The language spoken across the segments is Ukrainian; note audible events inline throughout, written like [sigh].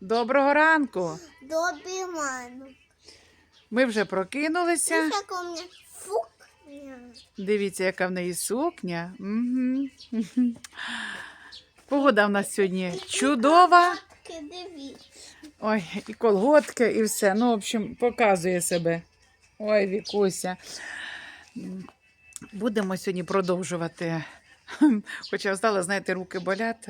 Доброго ранку. Добрий ману. Ми вже прокинулися. Ось як у мене сукня. Дивіться, яка в неї сукня. Угу. Погода в нас сьогодні чудова. Ой, і колготки, і все. Ну, в общем, показує себе. Ой, Вікуся. Будемо сьогодні продовжувати. Хоча встала, знаєте, руки болять.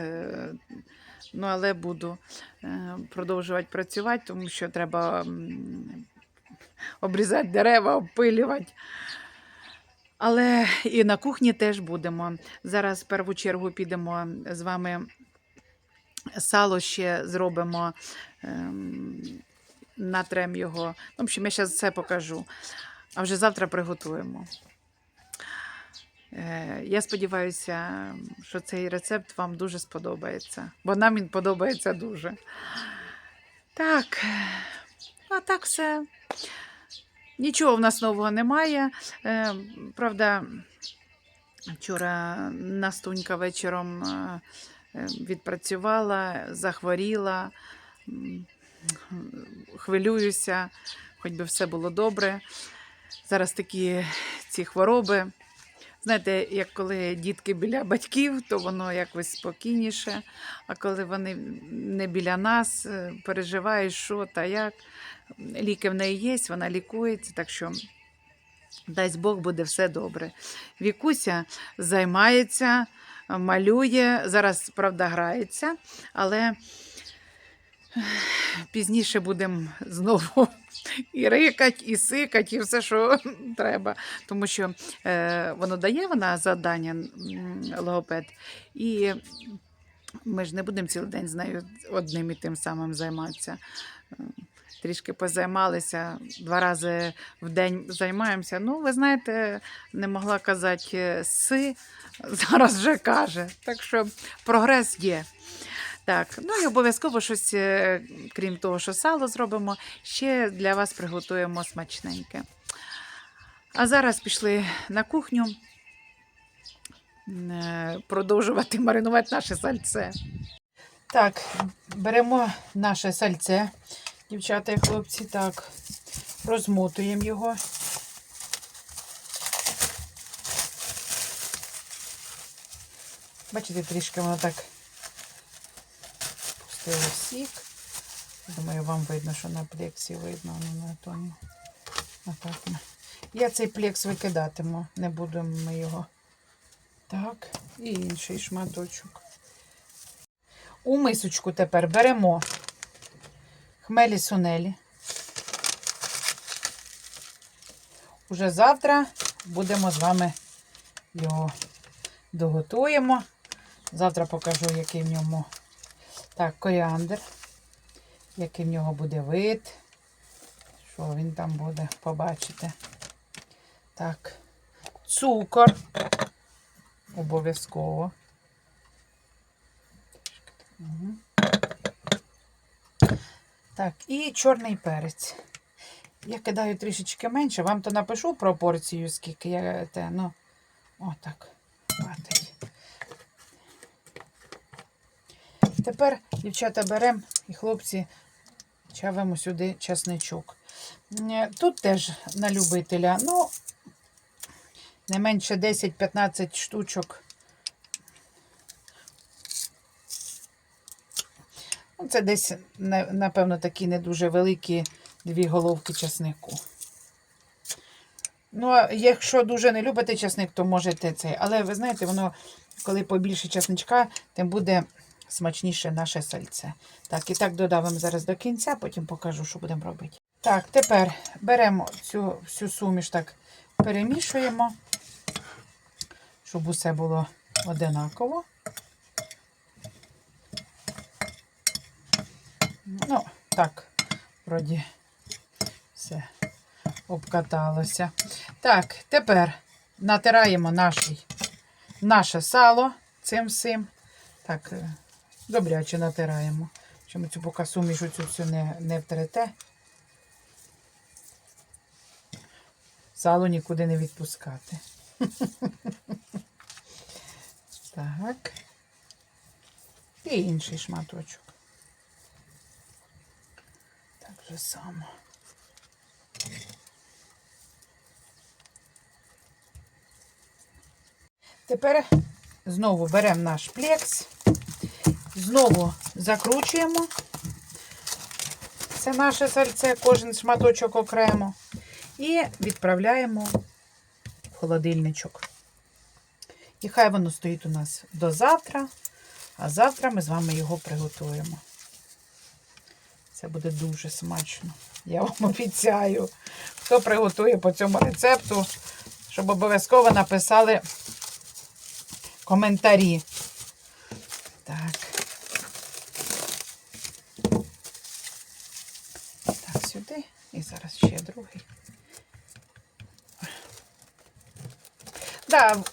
Ну, але буду е, продовжувати працювати, тому що треба обрізати дерева, обпилювати. Але і на кухні теж будемо. Зараз в першу чергу підемо з вами сало ще зробимо, ем, натрем його. В общем, я зараз все покажу. А вже завтра приготуємо. Е, Я сподіваюся, що цей рецепт вам дуже сподобається, бо нам він подобається дуже. Так, а так все. Нічого в нас нового немає. Е, Правда, вчора Настунька вечором е, відпрацювала, захворіла, хвилююся, хоч би все було добре. Зараз такі ці хвороби. Знаєте, як коли дітки біля батьків, то воно якось спокійніше. А коли вони не біля нас, е, переживаєш, що та як. Ліки в неї є, вона лікується, так що дасть Бог буде все добре. Вікуся займається, малює, зараз, правда, грається, але пізніше будемо знову і рикать, і сикать, і все, що треба. Тому що е, воно дає вона завдання логопед. І ми ж не будемо цілий день з нею одним і тим самим займатися. Трішки позаймалися, два рази в день займаємося. Ну, ви знаєте, не могла казати е, си, зараз вже каже. Так що прогрес є. Так, ну і обов'язково щось, е, крім того, що сало зробимо, ще для вас приготуємо смачненьке. А зараз пішли на кухню е, продовжувати маринувати наше сальце. Так, беремо наше сальце, дівчата і хлопці, так, розмотуємо його. Бачите, трішки воно так пустило сік. Думаю, вам видно, що на плексі видно, ну на тому. Отак. Я цей плекс викидатиму, не будемо ми його. Так, і інший шматочок. У мисочку тепер беремо хмелі сунелі. Уже завтра будемо з вами його доготуємо. Завтра покажу, який в ньому так, коріандр, який в нього буде вид. Що він там буде, побачите. Так, цукор. Обов'язково. Мгм. Так, і чорний перець. Я кидаю трішечки менше, вам то напишу пропорцію, скільки я те, ну, отак. Тепер, дівчата, беремо і хлопці чавимо сюди часничок. Е, Тут теж на любителя, ну, не менше 10-15 штучок. Ну, Це десь, напевно, такі не дуже великі дві головки часнику. Ну, а якщо дуже не любите часник, то можете цей. Але ви знаєте, воно, коли побільше часничка, тим буде смачніше наше сальце. Так, і так додавимо зараз до кінця, потім покажу, що будемо робити. Так, тепер беремо цю всю суміш, так перемішуємо, щоб усе було одинаково. Ну, так, вроді все обкаталося. Так, тепер натираємо наш, наше сало цим всім. Так, е, добряче натираємо. Чому цю поки суміш цю всю не, не втрете. Сало нікуди не відпускати. [laughs] Так. І інший шматочок. Так же само. Тепер знову беремо наш плекс, знову закручуємо. Це наше сальце, кожен шматочок окремо. І відправляємо в холодильничок. І хай воно стоїть у нас до завтра, а завтра ми з вами його приготуємо. Це буде дуже смачно. Я вам [laughs] обіцяю. Хто приготує по цьому рецепту, щоб обов'язково написали коментарі. Так. Так, сюди. І зараз ще другий.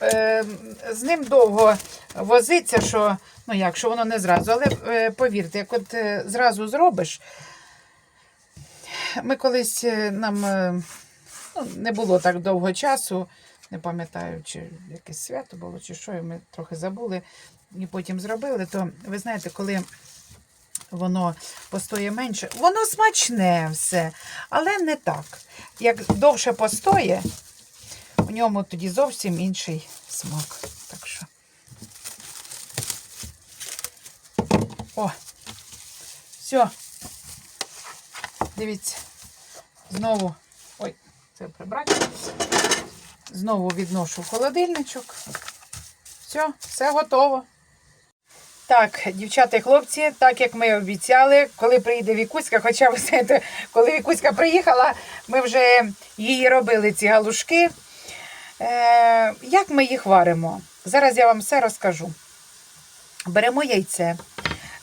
Е, з ним довго возиться, що ну як, що воно не зразу. Але е, повірте, як от е, зразу зробиш. Ми колись нам ну, не було так довго часу, не пам'ятаю, чи якесь свято було, чи що, і ми трохи забули і потім зробили. То ви знаєте, коли воно постоє менше, воно смачне все, але не так. Як довше постоє, у ньому тоді зовсім інший смак. Так що. О, все. Дивіться. Знову. Ой, це прибрати. Знову відношу в холодильничок. Все, все готово. Так, дівчата і хлопці, так як ми обіцяли, коли прийде Вікуська, хоча ви знаєте, коли Вікуська приїхала, ми вже її робили, ці галушки. Е, як ми їх варимо? Зараз я вам все розкажу. Беремо яйце,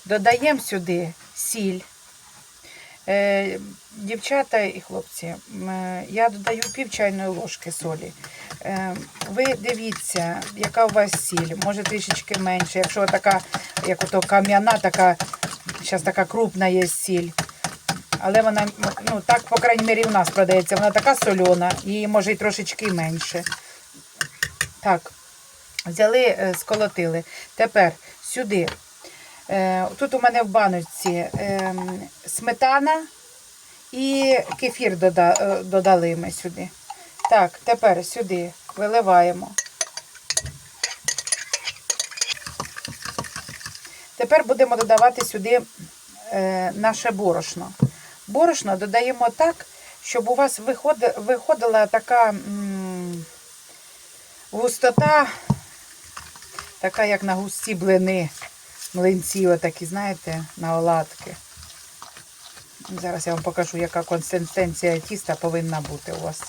додаємо сюди сіль. Е, дівчата і хлопці, е, я додаю пів чайної ложки солі. Ви дивіться, яка у вас сіль, може трішечки менше. Якщо така, як ото кам'яна, така, зараз така крупна є сіль. Але вона, ну так, по крайній мірі, у нас продається. Вона така сольона, її може й трошечки менше. Так, взяли, е, сколотили. Тепер сюди. Е, Тут у мене в баночці ем, сметана і кефір е, додали ми сюди. Так, тепер сюди виливаємо. Тепер будемо додавати сюди наше борошно. Борошно додаємо так, щоб у вас виходи- виходила така густота, така як на густі блини, млинці, отакі, знаєте, на оладки. Зараз я вам покажу, яка консистенція тіста повинна бути у вас.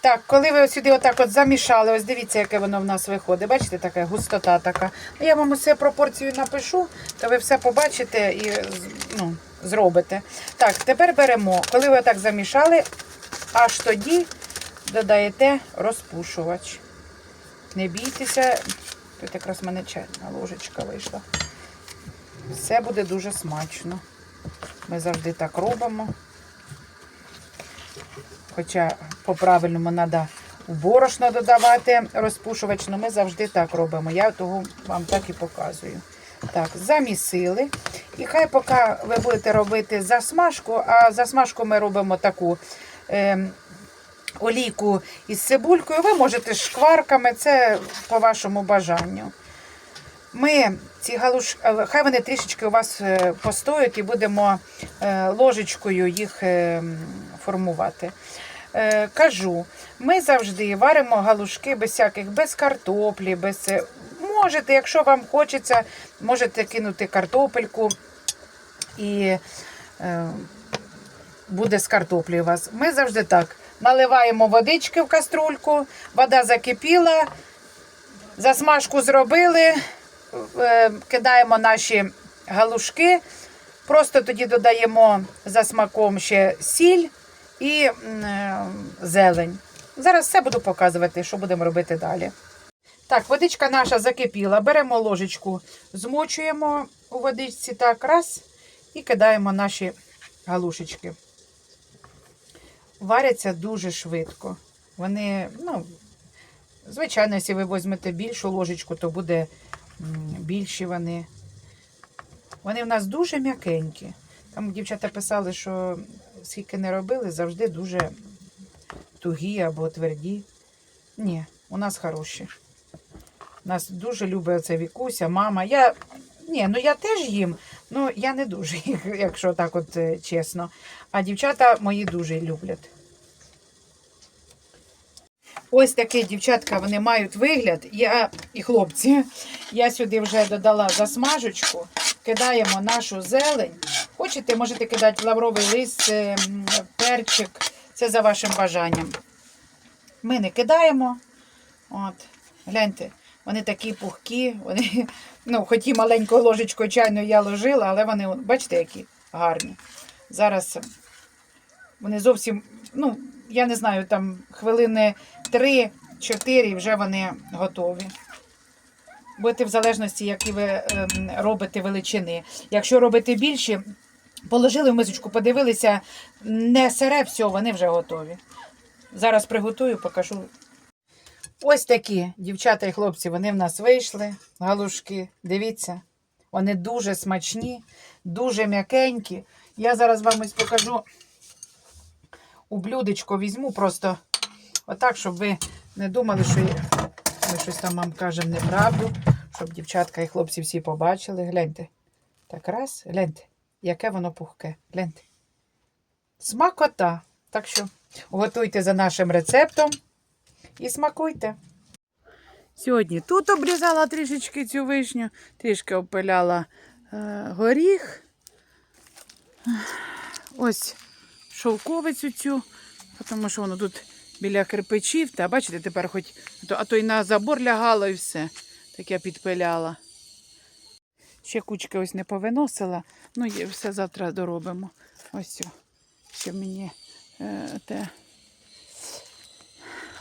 Так, коли ви сюди отак от замішали, ось дивіться, яке воно в нас виходить. Бачите, така густота така. Ну, Я вам усе пропорцію напишу, то ви все побачите і ну, зробите. Так, тепер беремо, коли ви так замішали, аж тоді додаєте розпушувач. Не бійтеся, тут якраз в мене чайна ложечка вийшла. Все буде дуже смачно. Ми завжди так робимо. Хоча по-правильному треба в борошно додавати розпушувач, але ми завжди так робимо. Я того вам так і показую. Так, замісили. І хай поки ви будете робити засмажку, а засмажку ми робимо таку е, олійку із цибулькою. Ви можете шкварками, це по вашому бажанню. Ми ці галуш... е, хай вони трішечки у вас е, постоять і будемо е, ложечкою їх формувати. Кажу, ми завжди варимо галушки без всяких, без картоплі, без. Можете, якщо вам хочеться, можете кинути картопельку і буде з картоплі у вас. Ми завжди так. Наливаємо водички в каструльку, вода закипіла, засмажку зробили, е, кидаємо наші галушки, просто тоді додаємо за смаком ще сіль і е, зелень. Зараз все буду показувати, що будемо робити далі. Так, водичка наша закипіла. Беремо ложечку, змочуємо у водичці так, раз, і кидаємо наші галушечки. Варяться дуже швидко. Вони, ну, звичайно, якщо ви візьмете більшу ложечку, то буде більші вони. Вони в нас дуже м'якенькі. Там дівчата писали, що скільки не робили, завжди дуже тугі або тверді. Ні, у нас хороші. Нас дуже любить це Вікуся, мама. Я. Ні, ну я теж їм, ну я не дуже їх, якщо так от е, чесно. А дівчата мої дуже люблять. Ось такі дівчатка вони мають вигляд. Я і хлопці. Я сюди вже додала засмажечку. Кидаємо нашу зелень. Хочете, можете кидати лавровий лист, е, перчик. Це за вашим бажанням. Ми не кидаємо. От, гляньте, вони такі пухкі. Вони, ну, хоч і маленькою ложечкою чайною я ложила, але вони, бачите, які гарні. Зараз вони зовсім, ну, я не знаю, там хвилини 3-4 вже вони готові. Будете в залежності, які ви ем, робите величини. Якщо робите більше, положили в мисочку, подивилися, не сире, все, вони вже готові. Зараз приготую, покажу. Ось такі дівчата і хлопці, вони в нас вийшли, галушки. Дивіться, вони дуже смачні, дуже м'якенькі. Я зараз вам ось покажу у блюдечко візьму просто отак, щоб ви не думали, що ми щось там вам кажемо неправду, щоб дівчатка і хлопці всі побачили. Гляньте. Так раз, гляньте, яке воно пухке. Гляньте. Смакота. Так що готуйте за нашим рецептом і смакуйте. Сьогодні тут обрізала трішечки цю вишню, трішки опиляла е, горіх. Ось шовковицю цю, тому що воно тут біля кирпичів. Та бачите, тепер хоч а то й на забор лягало і все. Так я підпиляла. Ще кучки ось не повиносила. Ну, є, все завтра доробимо. Ось. Ще мені е, те.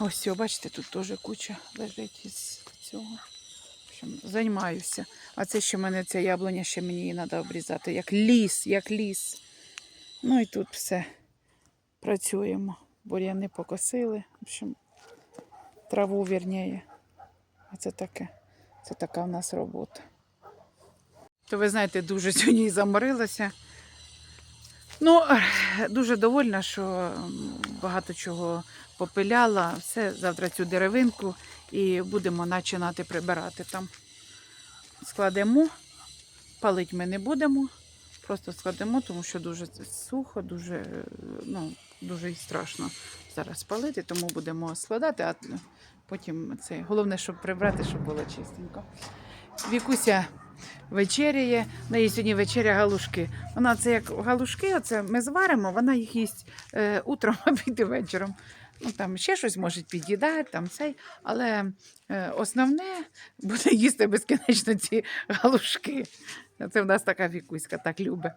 Ось, бачите, тут теж куча лежить із цього. Займаюся. А це ще мене ця яблуня, ще мені її треба обрізати. Як ліс, як ліс. Ну і тут все. Працюємо. Бур'яни покосили. В общем, траву вірніє. А це таке. Це така в нас робота. То ви знаєте, дуже сьогодні заморилася. Ну, дуже довольна, що багато чого попиляла. Все, завтра цю деревинку і будемо починати прибирати там. Складемо, палити ми не будемо. Просто складемо, тому що дуже сухо, дуже, е, ну, дуже страшно зараз палити, тому будемо складати, а потім це. Головне, щоб прибрати, щоб було чистенько. Вікуся вечеряє. На неї сьогодні вечеря галушки. Вона це як галушки, оце ми зваримо, вона їх їсть е, утром, [laughs] обід вечором. Ну, там ще щось може під'їдати, там цей, але е, основне буде їсти безкінечно ці [laughs] галушки. Це в нас така вікуська, так любить.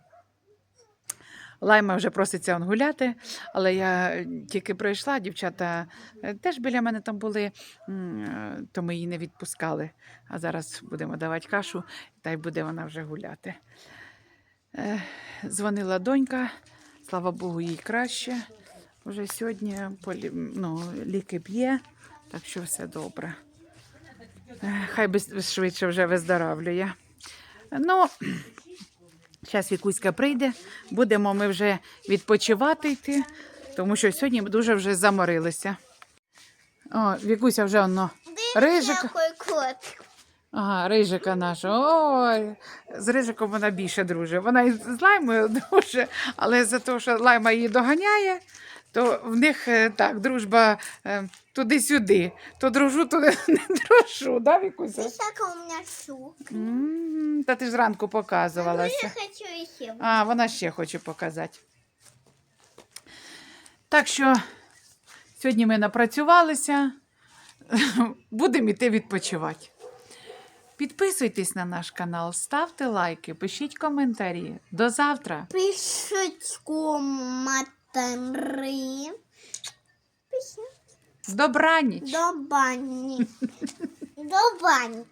Лайма вже проситься он гуляти, але я тільки прийшла, дівчата е, теж біля мене там були, е, то ми її не відпускали. А зараз будемо давати кашу, та й буде вона вже гуляти. Е, Дзвонила донька, слава Богу, їй краще. Вже сьогодні ну, ліки п'є, так що все добре. Хай швидше вже виздоравлює. Ну, зараз Вікуська прийде, будемо ми вже відпочивати йти, тому що сьогодні дуже вже заморилися. О, Вікуся вже воно. Рижик. Ага, рижика наша. Ой, з рижиком вона більше дружить. Вона і з лаймою [laughs] дружить, але за те, що лайма її доганяє, то в них е, так, дружба е, туди-сюди. То дружу, то [laughs] не дружу, да, Вікуся? Какая у меня щука. М, Та ти ж зранку Ну, я показувалася. хочу еще. А, вона ще хоче показати. Так що сьогодні ми напрацювалися. [laughs] Будемо йти відпочивати. Підписуйтесь на наш канал, ставте лайки, пишіть коментарі. До завтра! Пишуть коматори. Добраніч! До бані. До бані.